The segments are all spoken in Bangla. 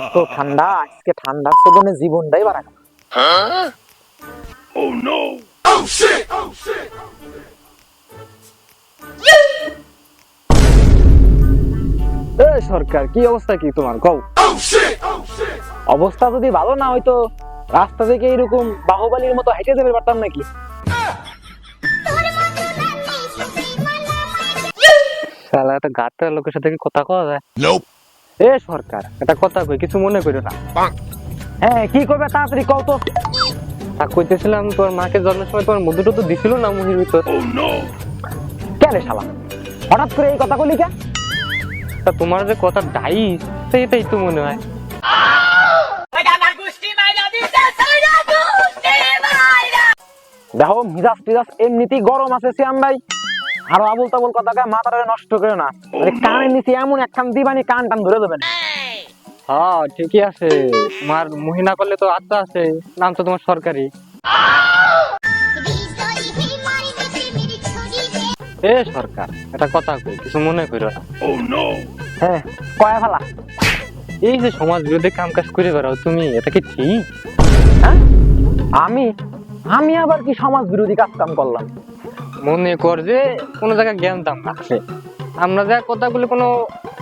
এত ঠান্ডা আজকে ঠান্ডার সেবনে জীবনটাই বাড়া গেল। এ সরকার কি অবস্থা কি তোমার? কও। অবস্থা যদি ভালো না হয়তো রাস্তা থেকে এরকম বাহুবালির মতো হেঁটে যেতে পারতাম নাকি? শালা একটা গাট্টার লোকের সাথে কি কথা কওয়া যায়. এ সরকার এটা কথা কই কিছু মনে করো না। হ্যাঁ কি করবে তাড়াতাড়ি কও তো। তা কইতেছিলাম তোর মাকে জন্মের সময় তোমার মধু টধু দিছিল না মুহির ভিতর। Oh কেন শালা? হঠাৎ করে এই কথা বলি কে? তা তোমার যে কথা ডাইস সেইটাই তো মনে হয়। দেখো মিজাজ টিজাজ এমনিতেই গরম আছে শ্যাম ভাই। আরও আবল তাবুল কথা কয়ে মাথাটা নষ্ট করে না। কানের নিচে এমন একখান দিবানি কান টান ধরে দেবেন। হ্যাঁ ঠিকই আছে। তোমার মহিনা করলে তো আত্মা আছে। নাম তো তোমার সরকারি। এ সরকার এটা কথা কই কিছু মনে করো না। Oh হ্যাঁ কয়া ফেলা। এই যে সমাজ বিরোধী কাম কাজ করে বেড়াও তুমি এটা কি ঠিক? হ্যাঁ? আমি? আমি আবার কি সমাজ বিরোধী কাজ কাম করলাম? মনে কর যে কোনো জায়গায় জ্ঞান দাম আছে আমরা যা কথাগুলি কোনো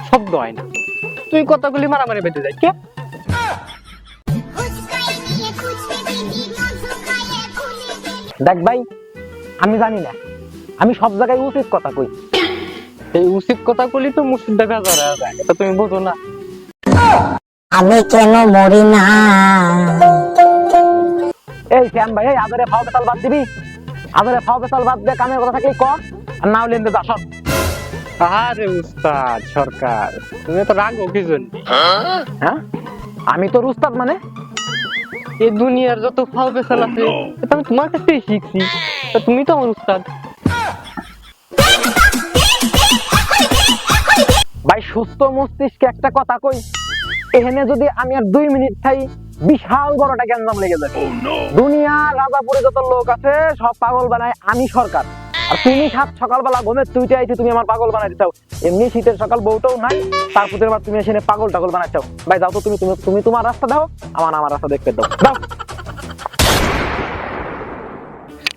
শব্দ হয় না। তুই কথাগুলি মারামারি বেঁধে যায় কে? দেখ ভাই আমি জানি না। আমি সব জায়গায় উচিত কথা কই। এই উচিত কথা কইলি তো মুর্শিদা হয়ে যায় এটা তুমি বোঝো না। আমি কেন মরি না? এই শ্যাম ভাই আদরে ফাও পেতাল বাদ দিবি? আদরে ফাও পেতাল বাদ দিয়ে কামের কথা থাকলে ক আর না হলে যা সব আরে উস্তাদ সরকার তুমি তো রাগো কি জন্য হ্যাঁ? আমি তোর উস্তাদ মানে? এই দুনিয়ার যত ফাও পেশাল আছে এটা আমি তোমার কাছ থেকে শিখছি। তা তুমি তো আমার উস্তাদ। ভাই সুস্থ মস্তিষ্কে একটা কথা কই এখানে যদি আমি আর দুই মিনিট থাই বিশাল বড়টা গ্যাঞ্জাম লেগে যাবে। Oh দুনিয়া রাজাপুরে যত লোক আছে সব পাগল বানায় আমি সরকার। আর তুমি সাত সকালবেলা ঘুমে তুইতে আইছি তুমি আমার পাগল বানাই দিতাও এমনি শীতের সকাল বউটাও নাই তার প্রতি আবার তুমি এসে পাগল টাগল বানাচ্ছাও ভাই যাও তো তুমি তুমি তুমি তোমার রাস্তা দাও আমার আমার রাস্তা দেখতে দাও। দাও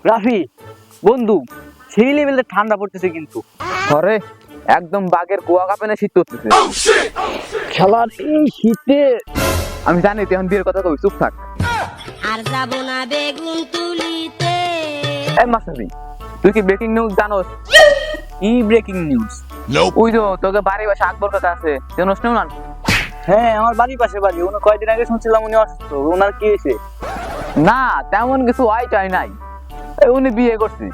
রাফি বন্ধু সেই লেভেলে ঠান্ডা পড়তেছে কিন্তু। ঘরে একদম বাঘের কুয়া কাপেনে শীত করতেছে? খেলার এই শীতে আমি জানি তুই এখন বিয়ের কথা কবি চুপ থাক। আর যাব না বেগুন তুলিতে। এই মাসাবি তুই কি ব্রেকিং নিউজ জানোস? ই ব্রেকিং নিউজ. ওই তো তোকে বাড়ি বসে আকবর কথা আছে জানোস না হ্যাঁ আমার বাড়ির পাশে বাড়ি উনি কয়েকদিন আগে শুনছিলাম উনি অসুস্থ ওনার কি হয়েছে? না তেমন কিছু হয় চাই নাই। এই উনি বিয়ে করছে।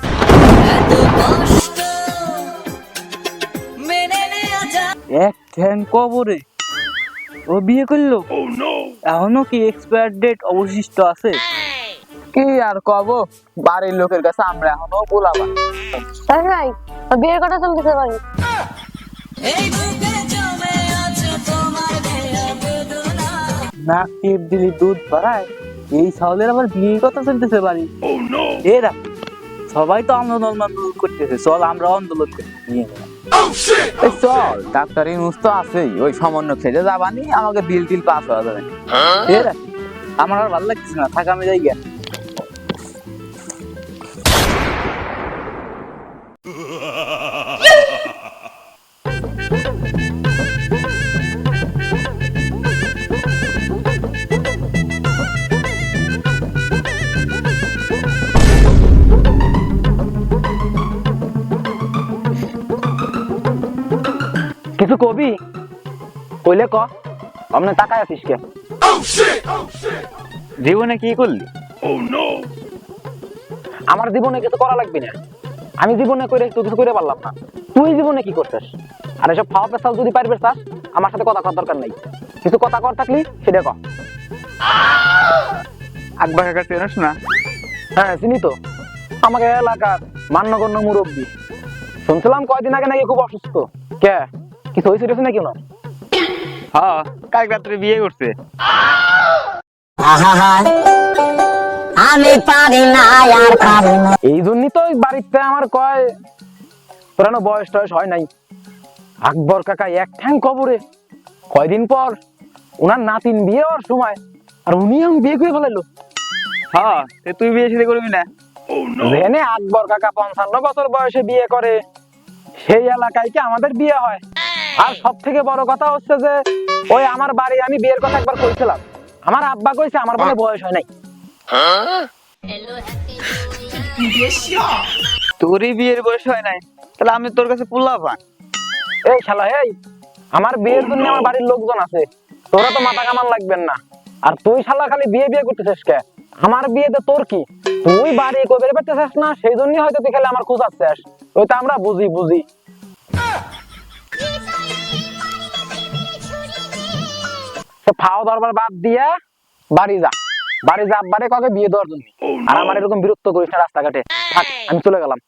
এক ঠ্যাং কবরে। ও বিয়ে করল? Oh. এখনও কি এক্সপায়ার ডেট অবশিষ্ট আছে? কি আর কব? বাড়ির লোকের কাছে আমরা এখনও বলাবা তাই নাই? বিয়ের কথা চলতেছে বাড়ি নাক টিপ দিলি দুধ বাড়ায়। এই চাউলের আবার বিয়ে কথা চলতেছে বাড়ি Oh এরা সবাই তো আন্দোলন আন্দোলন করতেছে। চল আমরা আন্দোলন করি Oh চল ডাক্তার ইউনুস তো আছেই ওই সামান্য খেতে যাবানি আমাকে বিল টিল পাস হওয়া যাবে। আমার আর ভালো লাগছে না থাকা আমি যাই গিয়া। কিছু কবি? কইলে ক? অমনে তাকায় আছিস কে? Oh. Oh. জীবনে কি করলি? Oh. আমার জীবনে কিছু করা লাগবে না। আমি জীবনে করে তো কিছু করে পারলাম না। তুই জীবনে কি করছিস? আর এসব খাওয়া পেশাল যদি পারবে চাস আমার সাথে কথা কর দরকার নাই। কিছু কথা কর থাকলি সেটা ক। আকবর কাকা চেনস না? হ্যাঁ চিনি তো। আমাকে এলাকার মান্যগণ্য মুরব্বী। শুনছিলাম কয়দিন আগে নাকি খুব অসুস্থ। কে? কিছু হয়েছে টয়েছে নাকি ওনার? হ্যাঁ কাল রাত্রে বিয়ে করছে। আমি পারি না আর পারি না। এই জন্যই তো বাড়িতে আমার কয় পুরানো বয়স টয়স হয় নাই। আকবর কাকা এক ঠ্যাং কবরে। কয়দিন পর ওনার নাতিন বিয়ে হওয়ার সময় আর উনি আমি বিয়ে করে ফেলাইলো। হ্যাঁ তুই বিয়ে শাদী করবি না! জেনে আকবর কাকা পঞ্চান্ন বছর বয়সে বিয়ে করে সেই এলাকায় কি আমাদের বিয়ে হয়? আর সব থেকে বড় কথা হচ্ছে যে, ওই আমার বাড়ি আমি বিয়ের কথা একবার কইছিলাম। আমার আব্বা কইছে, আমার মনে বয়স হয় নাই। তোরই বিয়ের বয়স হয় নাই। তাহলে আমি তোর কাছে পুল্লা পান। এই শালা, এই, আমার বিয়ের জন্য আমার বাড়ির লোকজন আছে। তোরা তো মাথা কামান লাগবেন না। আর তুই শালা খালি বিয়ে বিয়ে করতেছিস কে? আমার বিয়েতে তোর কি? তুই বাড়ি কবে পেতেছিস না? সেই জন্যই হয়তো তুই খালি আমার খোঁজাচ্ছিস। ওই তো আমরা বুঝি বুঝি। ফাও দরবার বাদ দিয়া বাড়ি যা। বাড়ি যা আব্বারে কাউকে বিয়ে দেওয়ার জন্য। আর আমার এরকম বিরক্ত করিস না রাস্তাঘাটে। আমি চলে গেলাম।